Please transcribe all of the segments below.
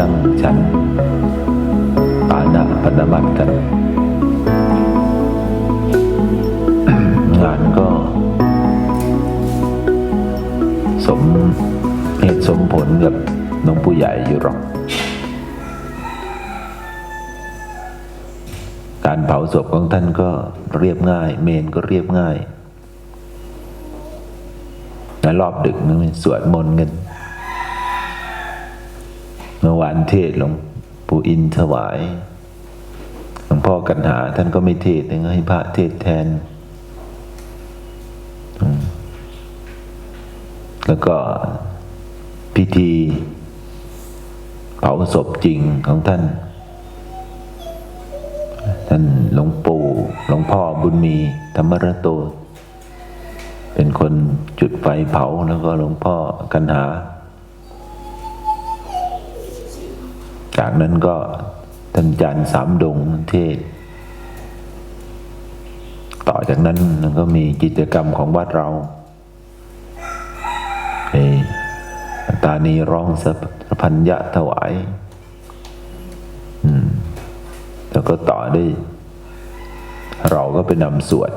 นั่งฉันปานะปนบัติกัน งานก็ สมเหตุสมผลกับน้องผู้ใหญ่อยู่หรอก การเผาศพของท่านก็เรียบง่าย เมนก็เรียบง่ายและรอบดึกนึงสวดมนต์กัน ท่านเทศหลวงปู่อินถวายหลวงพ่อกันหา ท่านก็ไม่เทศน์นึงให้พระเทศแทน แล้วก็พิธีเผาศพจริงของท่าน ท่านหลวงปู่หลวงพ่อบุญมีธรรมระโต เป็นคนจุดไฟเผาแล้วก็หลวงพ่อกันหา จากนั้นก็ท่านจันทร์สามดงเทศ ต่อจากนั้นก็มีกิจกรรมของวัดเราเอตานีร้องสัพพัญญะถวายแล้วก็ต่อด้วยเราก็ไปนำสวด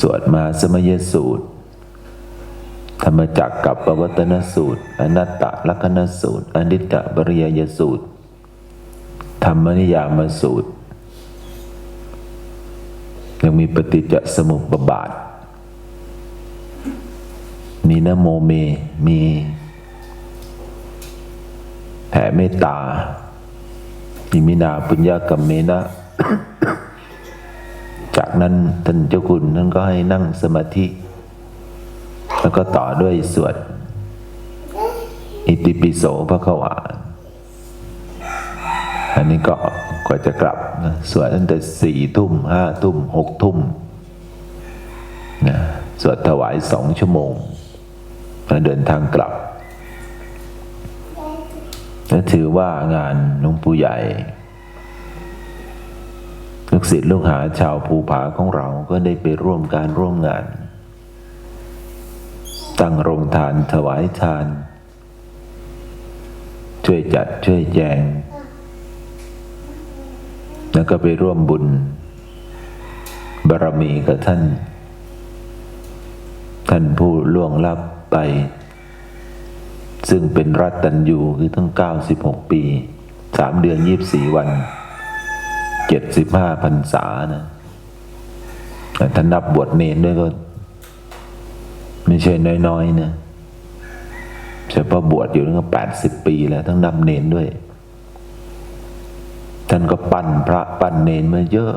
สวดมาสมยสูตร ธรรมจักกับปวัตนสูตร อนัตตลักษณสูตร อนิจจบริยยสูตร ธรรมนิยามสูตร ยังมีปฏิจจสมุปบาท มีนโมเม มีแผ่เมตตาอิมินาปุญญากรรมเมนะ จากนั้นท่านเจ้าคุณท่านก็ให้นั่งสมาธิ แล้วก็ต่อด้วยสวดอิติปิโสพระขวาอันนี้ก็กว่าจะกลับนะสวดตั้งแต่สี่ทุ่มห้าทุ่มหกทุ่มนะสวดถวายสองชั่วโมงแล้วเดินทางกลับและถือว่างานหลวงปู่ใหญ่ ลูกศิษย์ลูกหาชาวภูผาของเราก็ได้ไปร่วมการร่วมงาน ตั้งโรงทานถวายทาน ช่วยจัดช่วยแจง แล้วก็ไปร่วมบุญ บารมีกับท่าน ท่านผู้ล่วงลับไป ซึ่งเป็นรัตตัญญูคือตั้ง 96 ปี3เดือน24วัน75พรรษานะแต่ท่านนับบวชเนนด้วยก็ ไม่ใช่น้อยๆนะเฉพาะบวชอยู่ตั้งแปดสิบปีแล้วทั้งนับเนนด้วย ท่านก็ปั้นพระปั้นเนนมาเยอะ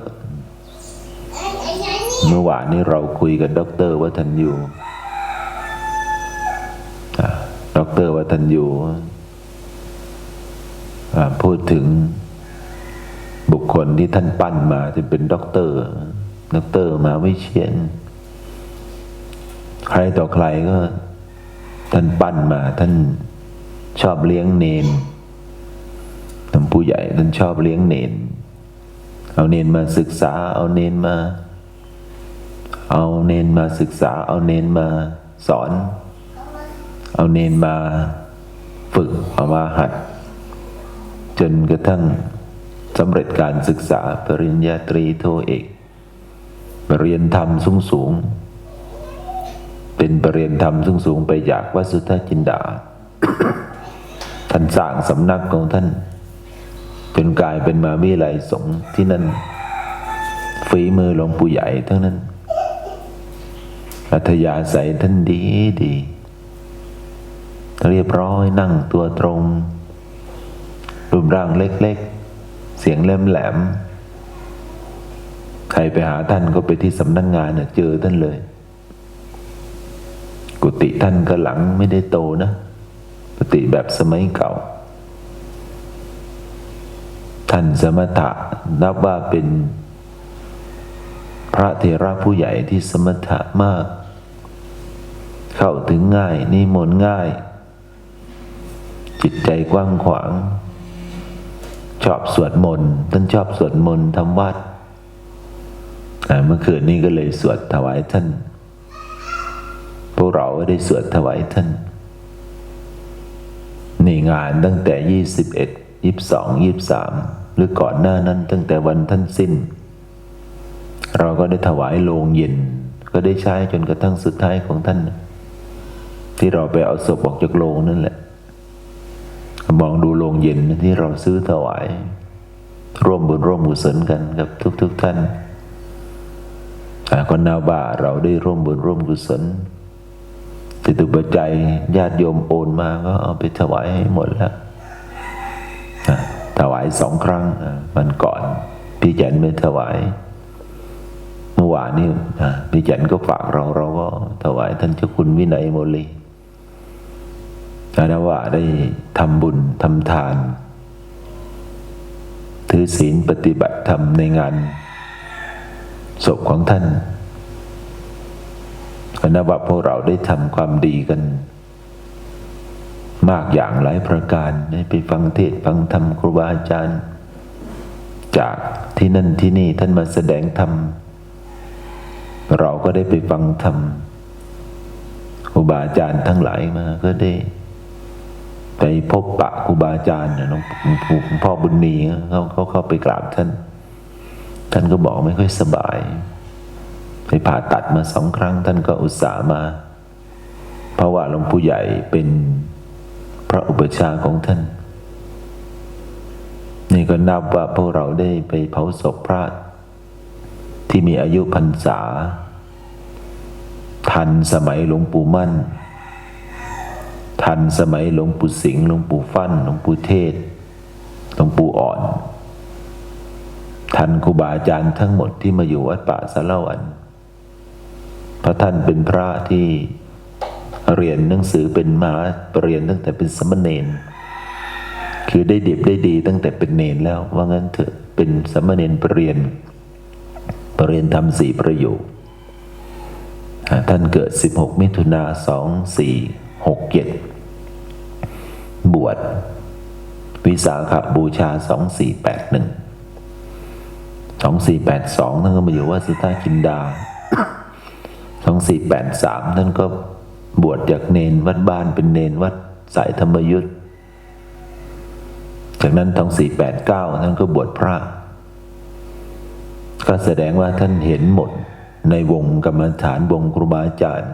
เมื่อวานนี้เราคุยกับด็อกเตอร์วัฒนยูอ่าด็อกเตอร์วัฒนยูอ่าพูดถึงบุคคลที่ท่านปั้นมาจะเป็นด็อกเตอร์ด็อกเตอร์มาวิเชียน ใครต่อใครก็ ท่านปั้นมาท่านชอบเลี้ยงเนนท่านผู้ใหญ่ท่านชอบเลี้ยงเนน เอาเนนมาศึกษา เอาเนนมา เอาเนนมาศึกษา เอาเนนมาสอน เอาเนนมาฝึกเอามาหัด จนกระทั่งสำเร็จการศึกษาปริญญาตรีโทเอกเรียนธรรมสูงสูง เป็นปรริญญาธรรมสูงสูงๆไปจากวัสุทธจินดา ท่านสร้างสำนักของท่าน จนกลายเป็นมาวิทยาลัยสงที่นั่นฝีมือหลวงปู่ใหญ่ทั้งนั้น อัธยาศัยท่านดีดี เรียบร้อยนั่งตัวตรง รูปร่างเล็กๆ เสียงแหลมแหลม ใครไปหาท่านก็ไปที่สำนักงงานน่ะเจอท่านเลย กุฏิท่านก็หลังไม่ได้โตนะ กุฏิแบบสมัยเก่า ท่านสมถะนับว่าเป็น พระเถระผู้ใหญ่ที่สมถะมาก เข้าถึงง่ายนิมนต์ง่าย จิตใจกว้างขวาง ชอบสวดมนต์ท่านชอบสวดมนต์ทำวัดเมื่อคืนนี้ก็เลยสวดถวายท่าน เราได้สวดถวายท่าน นี่งานตั้งแต่ยี่สิบเอ็ดยี่สองยี่สามหรือก่อนหน้านั้นตั้งแต่วันท่านสิ้น เราก็ได้ถวายโลงเย็น ก็ได้ใช้จนกระทั่งสุดท้ายของท่าน ที่เราไปเอาศพออกจากโลงนั่นแหละ มองดูโลงเย็นที่เราซื้อถวาย ร่วมบุญร่วมกุศลกันกับทุก ๆทท่านอ่าก็นาว่าเราได้ร่วมบุญร่วมกุศล จิตุปัจจัยญาติโยมโอนมาก็เอาไปถวายให้หมดแล้วถวายสองครั้งอะวันก่อนพี่แจนไม่ถวายเมื่อวานนี้พี่แจนก็ฝากเราเราก็ถวายท่านเจ้าคุณวินัยโมลีอาว่าได้ทำบุญทำทาน ถือศีลปฏิบัติธรรมในงานศพของท่าน ก็นับว่าพวกเราได้ทำความดีกัน มากอย่างหลายประการได้ไปฟังเทศฟังธรรมครูบาอาจารย์ จากที่นั่นที่นี่ท่านมาแสดงธรรมเราก็ได้ไปฟังธรรมครูบาอาจารย์ทั้งหลายมาก็ได้ ไปพบปะครูบาอาจารย์นะหลวงปู่หลวงพ่อบุญมีเขาเขาเข้าไปกราบท่าน ท่านก็บอกไม่ค่อยสบาย ไปผ่าตัดมาสองครั้งท่านก็อุตส่าห์มา เพราะว่าหลวงปู่ใหญ่เป็นพระอุปชาของท่าน นี่ก็นับว่าพวกเราได้ไปเผาศพพระที่มีอายุพรรษา ทันสมัยหลวงปู่มั่น ทันสมัยหลวงปู่สิงห์หลวงปู่ฟั่นหลวงปู่เทศหลวงปู่อ่อน ทันครูบาอาจารย์ทั้งหมดที่มาอยู่วัดป่าสะเล่าวัน พระท่านเป็นพระที่เรียนหนังสือเป็นมาเรียนตั้งแต่เป็นสมณเณรคือได้ดิบได้ดีตั้งแต่เป็นเนนแล้วว่างั้นเถอะเป็นสมณเณรปรริญญาปรริญญาทำสี่ประโยคอ่าท่านเกิด 16 มิถุนา2467บวชวิสาขบูชา 2481 2482ท่านก็มาอยู่วัดสุตากินดา 2483ท่านก็บวชจากเนนวัดบ้านเป็นเนนวัดสายธรรมยุทธจากนั้น2489ท่านก็บวชพระ ก็แสดงว่าท่านเห็นหมดในวงกรรมฐานวงครูบาอาจารย์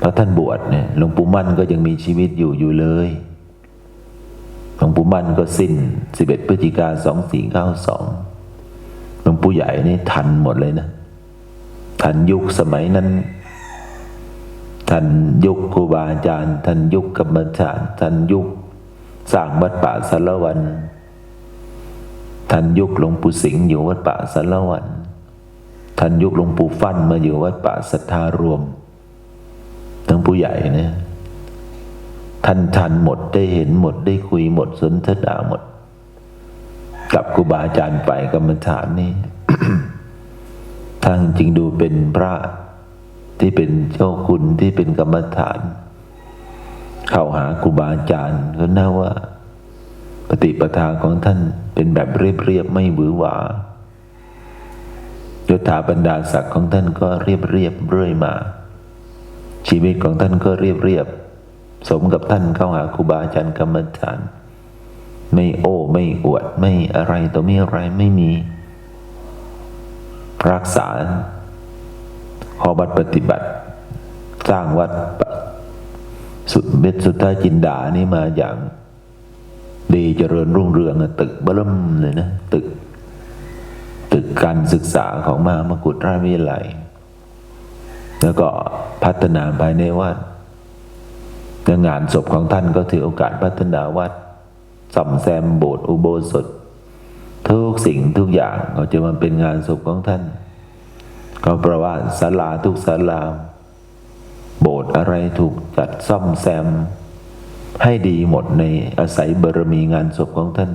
พระท่านบวชเนี่ยหลวงปู่มั่นก็ยังมีชีวิตอยู่อยู่เลยหลวงปู่มั่นก็สิ้น11พฤศจิกา2492หลวงปู่ใหญ่นี่ทันหมดเลยนะ ทันยุคสมัยนั้น ทันยุคครูบาอาจารย์ ทันยุคกรรมฐานทันยุคสร้างวัดป่าสารวัน ทันยุคหลวงปู่สิงห์อยู่วัดป่าสารวันทันยุคหลวงปู่ฟั่นมาอยู่วัดป่าสัทธารวมทั้งผู้ใหญ่เนี่ยท่านทันหมดได้เห็นหมดได้คุยหมดสนทนาหมด กับครูบาอาจารย์ฝ่ายกรรมฐานนี่ ทางจริงดูเป็นพระที่เป็นเจ้าคุณที่เป็นกรรมฐาน เข้าหาครูบาอาจารย์ก็น่าว่า ปฏิปทาของท่านเป็นแบบเรียบๆไม่หวือหวายศถาบรรดาศักดิ์ของท่านก็เรียบเรียบๆเรื่อยมา ชีวิตของท่านก็เรียบเรียบๆสมกับท่านเข้าหาครูบาอาจารย์กรรมฐาน ไม่โอ้ไม่อวดไม่อะไรต่อไม่อะไรไม่มี รักษาข้อบัตรปฏิบัติ สร้างวัดสุดเม็ดสุดท้ายจินดานี่มาอย่างดีเจริญรุ่งเรืองตึกบิ่มเลยนะตึก ตึกการศึกษาของมหามกุฏราชวิทยาลัย แล้วก็พัฒนาภายในวัดงานศพของท่านก็ถือโอกาสพัฒนาวัดซ่อมแซมโบสถ์อุโบสถ ทุกสิ่งทุกอย่างก็จะมาเป็นงานศพของท่านก็เพระว่าศาลาทุกศาลา โบสถ์อะไรถูกจัดซ่อมแซม ให้ดีหมดในอาศัยบารมีงานศพของท่าน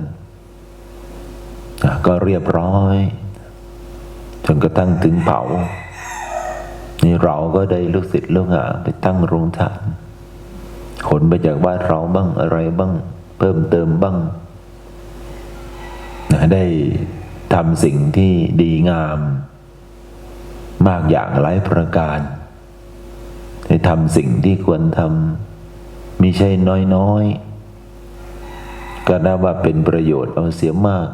ก็เรียบร้อยจนกระทั่งถึงเผา นี่เราก็ได้ลูกศิษย์ลูกหาไปตั้งโรงทาน ขนไปจากบ้านเราบ้างอะไรบ้าง เพิ่มเติมบ้าง ได้ทำสิ่งที่ดีงาม มากอย่างหลายประการ ได้ทำสิ่งที่ควรทำมิใช่น้อยๆ ก็นับว่าเป็นประโยชน์เอาเสียมาก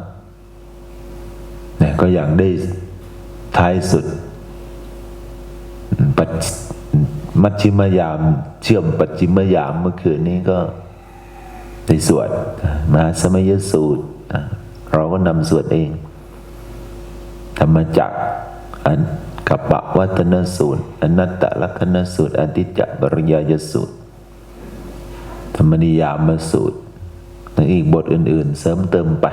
นี่ก็อย่างได้ท้ายสุด ปัจมัชชิมยาม เชื่อมปัจจิมยามเมื่อคืนนี้ก็ได้สวดมหาสมัยสูตร เราก็นำสวดเอง ธรรมจักรอันกัปปะวัตนสูตรอนัตตลักษณสูตรอติจจบริยายสูตร ธรรมนิยามสูตรและอีกบทอื่น ๆ เสริมเติมไป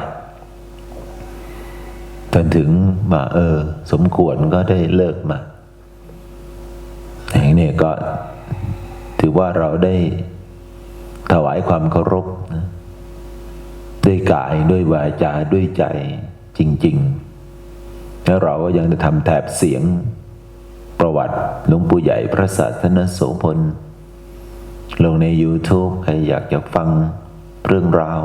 จนถึงมาเออ สมควรก็ได้เลิกมาอย่างนี้ก็ถือว่าเราได้ถวายความเคารพ ด้วยกายด้วยวาจาด้วยใจจริง ๆ แล้วเราก็ยังจะทำแถบเสียง ประวัติหลวงปู่ใหญ่พระศาสนโสพล ลงใน YouTube ใครอยากจะฟังเรื่องราว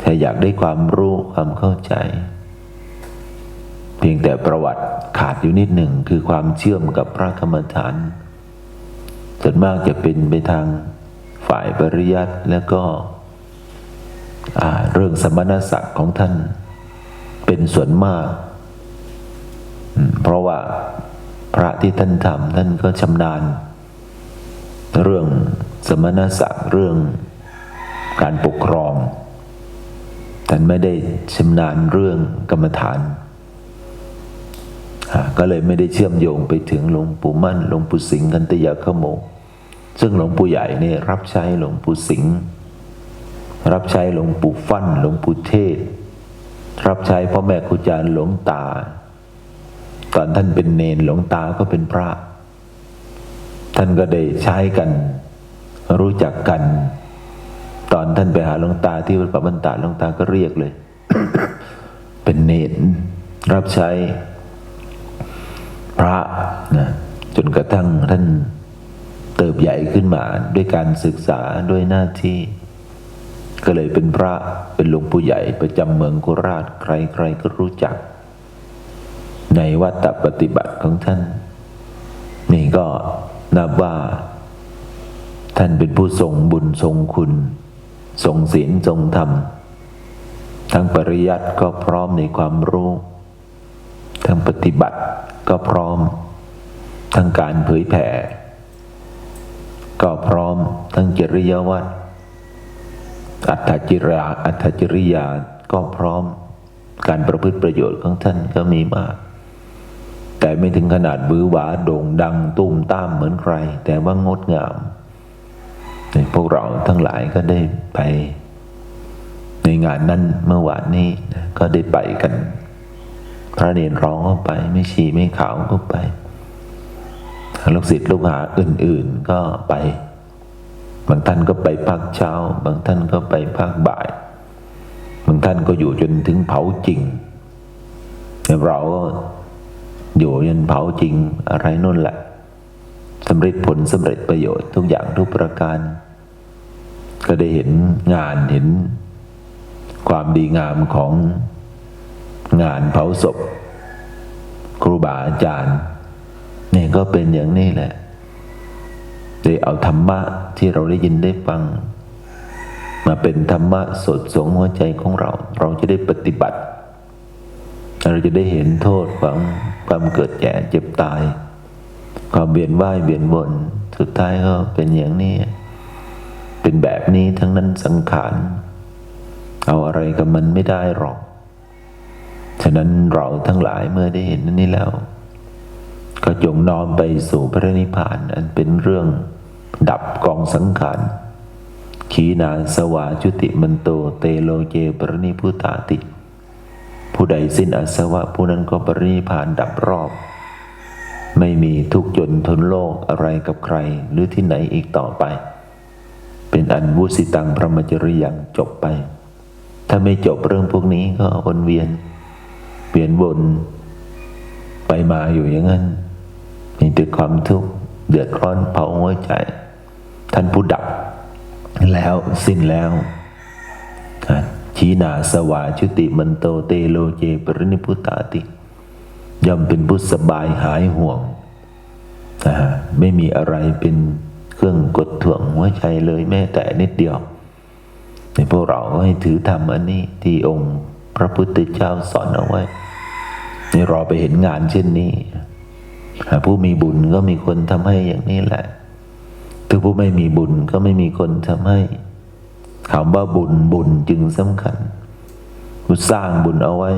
ใครอยากได้ความรู้ความเข้าใจ เพียงแต่ประวัติขาดอยู่นิดหนึ่งคือความเชื่อมกับพระกรรมฐานส่วนมากจะเป็นไปทางฝ่ายปริยัติแล้วก็ เรื่องสมณศักดิ์ของท่านเป็นส่วนมาก เพราะว่าพระที่ท่านทำท่านก็ชำนาญ เรื่องสมณศักดิ์เรื่องการปกครอง ท่านไม่ได้ชำนาญเรื่องกรรมฐาน ก็เลยไม่ได้เชื่อมโยงไปถึงหลวงปู่มั่นหลวงปู่สิงห์กันตยาขโมซึ่งหลวงปู่ใหญ่เนี่ยรับใช้หลวงปู่สิงห์ รับใช้หลวงปู่ฟั่นหลวงปู่เทศ รับใช้พ่อแม่ครูอาจารย์หลวงตา ตอนท่านเป็นเนนหลวงตาก็เป็นพระ ท่านก็ได้ใช้กัน รู้จักกัน ตอนท่านไปหาหลวงตาที่วัดปะบันตาหลวงตาก็เรียกเลย เป็นเนนรับใช้พระนะจนกระทั่งท่านเติบใหญ่ขึ้นมาด้วยการศึกษาด้วยหน้าที่ ก็เลยเป็นพระเป็นหลวงปู่ใหญ่ประจำเมืองโคราชใครๆก็รู้จัก ในวัตปฏิบัติของท่าน นี่ก็นับว่า ท่านเป็นผู้ทรงบุญทรงคุณทรงศีลทรงธรรม ทั้งปริยัติก็พร้อมในความรู้ ทั้งปฏิบัติก็พร้อม ทั้งการเผยแผ่ ก็พร้อมทั้งจริยวัตร อัตจิราอัตจริยาก็พร้อมการประพฤติประโยชน์ของท่านก็มีมาก แต่ไม่ถึงขนาดบื้อหวาโด่งดังตุ้มตามเหมือนใคร แต่ว่างดงามในพวกเราทั้งหลายก็ได้ไป ในงานนั้นเมื่อวานนี้ก็ได้ไปกัน พระเนรร้องก็ไป ไม่ชีไม่ขาวก็ไปลูกศิษย์ลูกหาอื่น ๆก็ไป บางท่านก็ไปภาคเช้า บางท่านก็ไปภาคบ่าย บางท่านก็อยู่จนถึงเผาจริง เราก็อยู่จนเผาจริงอะไรนู่นแหละสำเร็จผลสำเร็จประโยชน์ทุกอย่างทุกประการ ก็ได้เห็นงานเห็นความดีงามของงานเผาศพ ครูบาอาจารย์นี่ก็เป็นอย่างนี้แหละ ได้เอาธรรมะที่เราได้ยินได้ฟัง มาเป็นธรรมะสดสงหัวใจของเรา เราจะได้ปฏิบัติ เราจะได้เห็นโทษของความเกิดแก่เจ็บตาย ความเบียนว่ายเบียนวนสุดท้ายก็เป็นอย่างนี้ เป็นแบบนี้ทั้งนั้นสังขารเอาอะไรกับมันไม่ได้หรอก ฉะนั้นเราทั้งหลายเมื่อได้เห็นนี้แล้ว ก็จงน้อมไปสู่พระนิพพานอันเป็นเรื่อง ดับกองสังขารขีนาสวาจุติมันโตเตโลเจปรณิพุตาติ ผู้ใดสิ้นอาสวะผู้นั้นก็ปรินิพานดับรอบ ไม่มีทุกข์จนทนโลกอะไรกับใครหรือที่ไหนอีกต่อไป เป็นอันวุสิตังพระมจริยังจบไป ถ้าไม่จบเรื่องพวกนี้ก็วนเวียน เปลี่ยนวนไปมาอยู่อย่างนั้นมีแต่ความทุกข์เดือดร้อนเผาหัวใจ ท่านผู้ดับ แล้วสิ้นแล้วชีนาสวาชุติมันโตเตโลเจปรินิพุตาติ ย่อมเป็นผู้สบายหายห่วงไม่มีอะไรเป็นเครื่องรื่องกดถ่วงหัวใจเลยแม้แต่นิดเดียวในพวกเราก็ให้ถือธรรมอันนี้ที่องค์พระพุทธเจ้าสอนเอาไว้นี่รอไปเห็นงานเช่นนี้หากผู้มีบุญก็มีคนทำให้อย่างนี้แหละ ถ้าผู้ไม่มีบุญก็ไม่มีคนทำให้คำว่าบุญบุญจึงสำคัญผู้สร้างบุญเอาไว้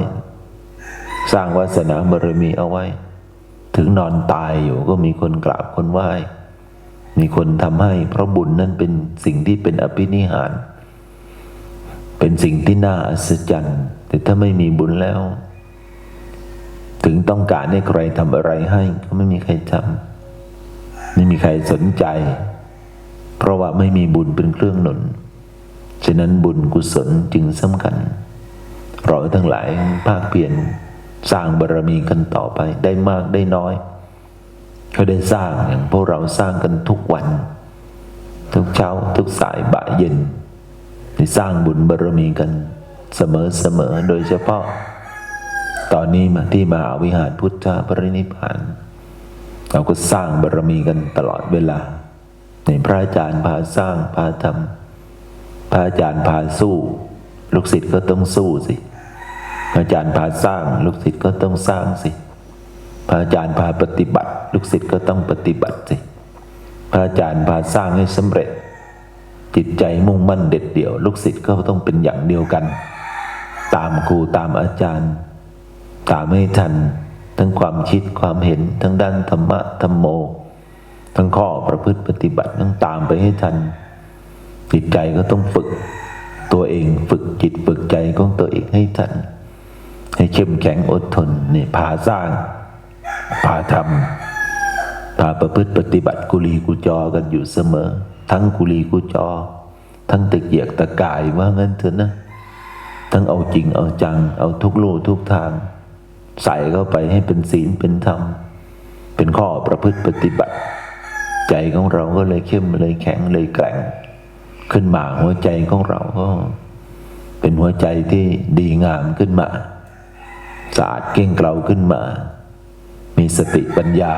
สร้างวาสนาบารมีเอาไว้ ถึงนอนตายอยู่ก็มีคนกราบคนไหว้ มีคนทำให้ เพราะบุญนั้นเป็นสิ่งที่เป็นอภินิหาร เป็นสิ่งที่น่าอัศจรรย์ แต่ถ้าไม่มีบุญแล้ว ถึงต้องการให้ใครทำอะไรให้ ก็ไม่มีใครทำไม่มีใครสนใจ เพราะว่าไม่มีบุญเป็นเครื่องหนุน ฉะนั้นบุญกุศลจึงสำคัญ เราทั้งหลายภาคเพียรสร้างบารรมีกันต่อไปได้มากได้น้อยก็ได้สร้างอย่างพวกเราสร้างกันทุกวัน ทุกเช้าทุกสายบ่ายเย็นได้สร้างบุญบารรมีกันเสมอเสมอโดยเฉพาะ ตอนนี้มาที่มหาวิหารพุทธปรินิพพานเราก็สร้างบารรมีกันตลอดเวลา ในพระอาจารย์พาสร้างพาทำพระอาจารย์พาสู้ ลูกศิษย์ก็ต้องสู้สิพระอาจารย์พาสร้าง ลูกศิษย์ก็ต้องสร้างสิพระอาจารย์พาปฏิบัติ ลูกศิษย์ก็ต้องปฏิบัติสิพระอาจารย์พาสร้างให้สำเร็จ จิตใจมุ่งมั่นเด็ดเดี่ยว ลูกศิษย์ก็ต้องเป็นอย่างเดียวกัน ตามครูตามอาจารย์ ตามให้ทัน ทั้งความคิดความเห็นทั้งด้านธรรมะธรรมโม ทั้งข้อประพฤติปฏิบัติต้องตามไปให้ทัน จิตใจก็ต้องฝึก ตัวเองฝึกจิตฝึกใจของตัวเองให้ทัน ให้เข้มแข็งอดทนนี่พาสร้างพาทำพาประพฤติปฏิบัติกุลีกุจอกันอยู่เสมอ ทั้งกุลีกุจอ ทั้งตะเกียกตะกายว่างั้นเถอะนะ ทั้งเอาจริงเอาจัง เอาทุกลู่ทุกทาง ใส่เข้าไปให้เป็นศีลเป็นธรรม เป็นข้อประพฤติปฏิบัติ ใจของเราก็เลยเข้มเลยแข็งเลยแกร่ง ขึ้นมาหัวใจของเราก็ เป็นหัวใจที่ดีงามขึ้นมาสะอาดเก่งเกลาขึ้นมา มีสติปัญญา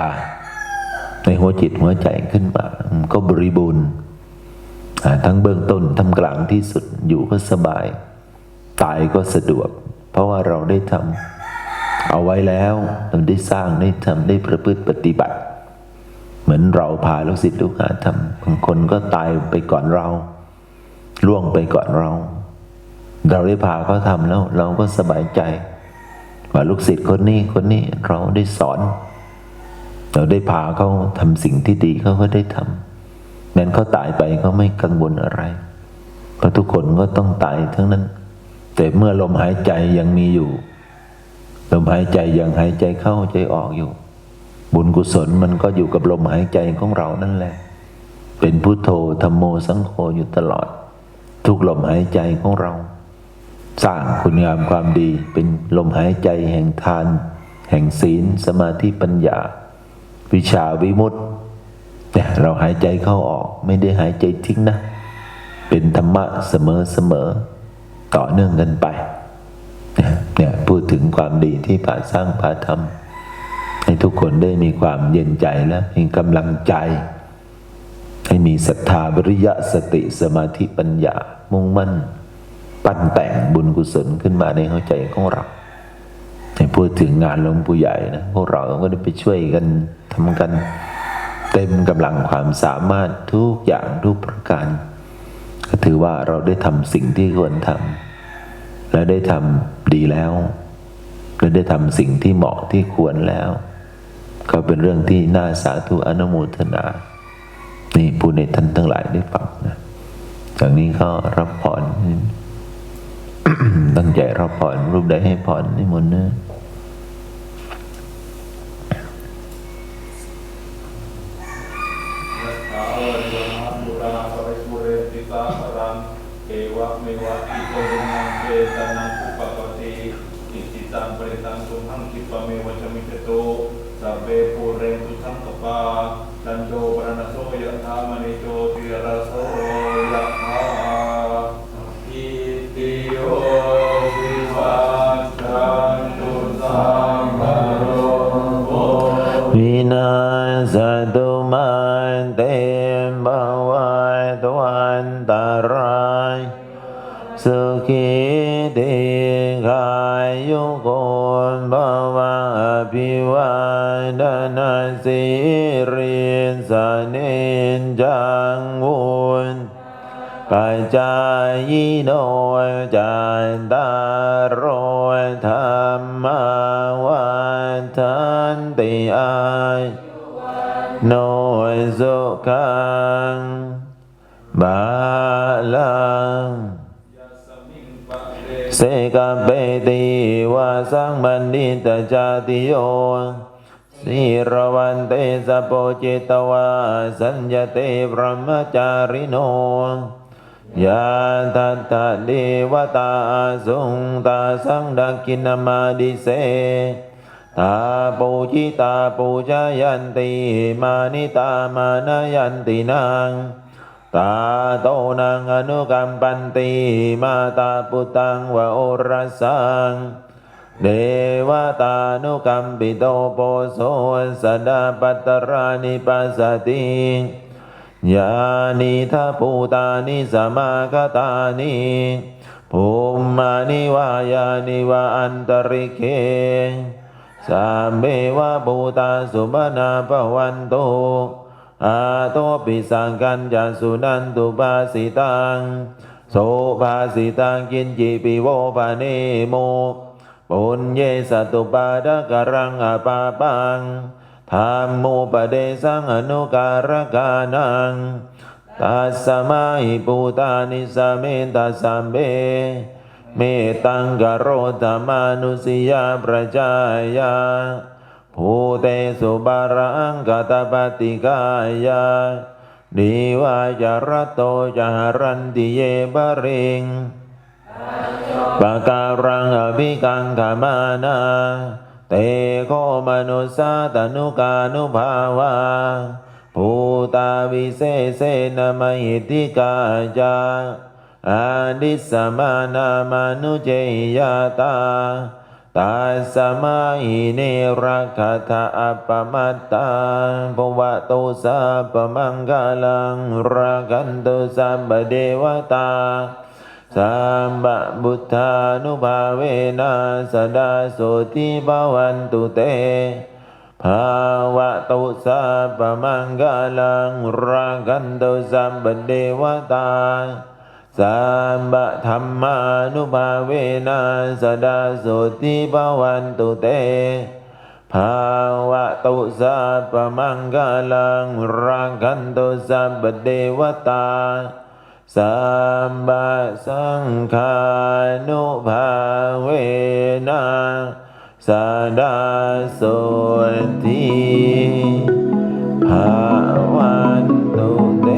ในหัวจิตหัวใจขึ้นมาก็บริบูรณ์ทั้งเบื้องต้นทำกลางที่สุดอยู่ก็สบาย ตายก็สะดวก เพราะว่าเราได้ทำเอาไว้แล้วเราได้สร้างได้ทำได้ประพฤติปฏิบัติ มือนเราพาลูกศิษย์ลูกหาทำบางคนก็ตายไปก่อนเรา ล่วงไปก่อนเรา เราได้พาเขาทำแล้ว เราก็สบายใจ ว่าลูกศิษย์คนนี้คนนี้เราได้สอน เราได้พาเขาทำสิ่งที่ดีเขาก็ได้ทำนั้นเขาตายไปก็ไม่กังวลอะไร เพราะทุกคนก็ต้องตายทั้งนั้น แต่เมื่อลมหายใจยังมีอยู่ ลมหายใจยังหายใจเข้าใจออกอยู่ บุญกุศลมันก็อยู่กับลมหายใจของเรานั่นแหละ เป็นพุทโธธรรมโมสังโฆอยู่ตลอด ทุกลมหายใจของเรา สร้างคุณงามความดีเป็นลมหายใจแห่งทาน แห่งศีล สมาธิปัญญา วิชาวิมุตติเนี่ยเราหายใจเข้าออกไม่ได้หายใจทิ้งนะ เป็นธรรมะเสมอเสมอต่อเนื่องกันไปเนี่ยพูดถึงความดีที่ผ่าสร้างผ่าทำ ให้ทุกคนได้มีความเย็นใจและมีกำลังใจ ให้มีศรัทธาวิริยะสติสมาธิปัญญา มุ่งมั่น ปั้นแต่งบุญกุศลขึ้นมาในหัวใจของเราให้พูดถึงงานหลวงปู่ใหญ่นะพวกเราก็ได้ไปช่วยกันทำกัน เต็มกำลังความสามารถทุกอย่างทุกประการ ก็ถือว่าเราได้ทำสิ่งที่ควรทำและได้ทำดีแล้วและได้ทำสิ่งที่เหมาะที่ควรแล้ว ก็เป็นเรื่องที่น่าสาธุอนุโมทนา นี่ผู้ในท่านทั้งหลายได้ฟังนะจากนี้ก็รับพรตั้งใจรับพรรูปใดให้พรนิมนต์นะ ปาตั ดนาสิริสเนนจังวุนปัจจายโนจันตารโรธรรมวันทันติอายโนสุขังบาลังเรเสกเปติวาสังบันดิตจาติโย สีรวันเตสะโปจิตวาสัญญเตพรหมจาริโนยาทัตตะเดวตาสุงตาสังดักกินมาดิเสตาปูจิตาปูจายันติมานิตามานายันตินางตาโตนางอนุกรรมปันติมาตาปุตังวะโอรสัง เดวตานุกรรมปิโตโปโสสดาปัตตรานิปัสสติยานิทัพภูตานิสมาคตานิภูมานิวายานิวาอันตริเคสามเบวะภูตาสุบนาปวันโตอาโตปิสังกันจสุนันตุปาสิตังโสภาสิตังกินจิปิโวปาเนโม ปุญเยสตุปาดกรังอปาปังธรรมโมปเดสังอนุการกานังตัสสมาหิปูตานิสเมตัสสัมเบเมตังกโรธรมานุสิยาประจายาภูเตสุบารังกตปฏิกายาดีวาจารโตจหรันติเยบริง ปะการังอภิกังขมานาเตโคมนุสาตนุกานุภาวาภูตาวิเศเสนมหิทธิกาจาอาดิสมานามานุเจยตาตัสมาหิเนรักขทาอปมัตตาภวะโตสัพพมังคลังรักันตุสัพพเดวตา สัมบบุทธานุภาเวนะสดาโสติภวันตุเตภาวะโตสัพพมังคลังรักันตุสัพพเดวตาสัมบะธรรมานุภาเวนะสดาโสติภวันตุเตภาวะตุสัพพมังคลังรักขันตุสัพพเดวตา สัมบะสังคานุภาเวนะสาดาสวทีภาวันตุเต